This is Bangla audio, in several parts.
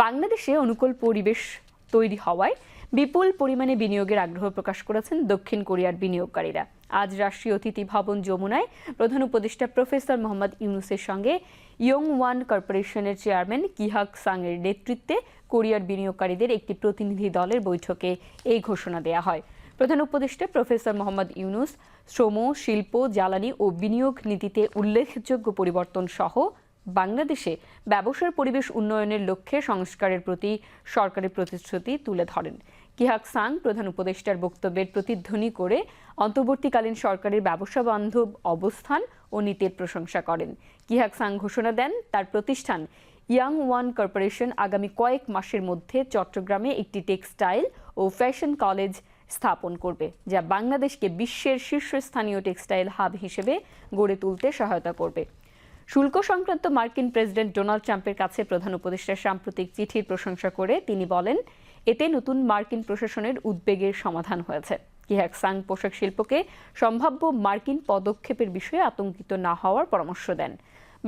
বাংলাদেশে অনুকূল পরিবেশ তৈরি হওয়ায় বিপুল পরিমাণে বিনিয়োগের আগ্রহ প্রকাশ করেছেন দক্ষিণ কোরিয়ার বিনিয়োগকারীরা। আজ রাষ্ট্রীয় অতিথি ভবন যমুনায় প্রধান উপদেষ্টা প্রফেসর মোহাম্মদ ইউনুসের সঙ্গে ইয়ং ওয়ান কর্পোরেশনের চেয়ারম্যান কিহাক সাংয়ের নেতৃত্বে কোরিয়ার বিনিয়োগকারীদের একটি প্রতিনিধি দলের বৈঠকে এই ঘোষণা দেয়া হয়। প্রধান উপদেষ্টা প্রফেসর মোহাম্মদ ইউনুস শ্রম, শিল্প, জ্বালানি ও বিনিয়োগ নীতিতে উল্লেখযোগ্য পরিবর্তন সহ বাংলাদেশে ব্যবসার পরিবেশ উন্নয়নের লক্ষ্যে সংস্কারের প্রতি সরকারের প্রতিশ্রুতি তুলে ধরেন। কিহাক সাং প্রধান উপদেষ্টার বক্তব্যের প্রতিধ্বনি করে অন্তর্বর্তীকালীন সরকারের ব্যবসা বান্ধব অবস্থান ও নীতির প্রশংসা করেন। কিহাক সাং ঘোষণা দেন, তার প্রতিষ্ঠান ইয়াং ওয়ান কর্পোরেশন আগামী কয়েক মাসের মধ্যে চট্টগ্রামে একটি টেক্সটাইল ও ফ্যাশন কলেজ স্থাপন করবে, যা বাংলাদেশকে বিশ্বের শীর্ষস্থানীয় টেক্সটাইল হাব হিসেবে গড়ে তুলতে সহায়তা করবে। শুল্ক সংক্রান্ত মার্কিন প্রেসিডেন্ট ডোনাল্ড ট্রাম্পের কাছে প্রধান উপদেষ্টার সাম্প্রতিক চিঠির প্রশংসা করে তিনি বলেন, এতে নতুন মার্কিন প্রশাসনের উদ্বেগের সমাধান হয়েছে। কিহাক সাং পোশাক শিল্পকে সম্ভাব্য মার্কিন পদক্ষেপের বিষয়ে আতঙ্কিত না হওয়ার পরামর্শ দেন।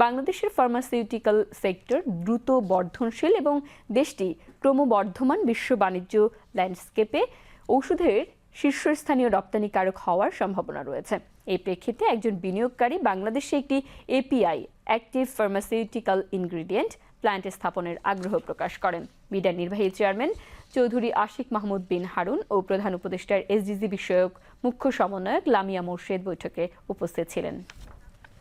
বাংলাদেশের ফার্মাসিউটিক্যাল সেক্টর দ্রুত বর্ধনশীল এবং দেশটি ক্রমবর্ধমান বিশ্ব বাণিজ্য ল্যান্ডস্কেপে ওষুধের শীর্ষস্থানীয় রপ্তানিকারক হওয়ার সম্ভাবনা রয়েছে। এই প্রেক্ষিতে একজন বিনিয়োগকারী বাংলাদেশে একটি API active pharmaceutical ingredient plant স্থাপনের আগ্রহ প্রকাশ করেন। মিডিয়ার নির্বাহী চেয়ারম্যান চৌধুরী আশিক মাহমুদ বিন হারুন ও প্রধান উপদেষ্টার এসডিজি বিষয়ক মুখ্য সমন্বয়ক লামিয়া মোর্শেদ বৈঠকে উপস্থিত ছিলেন।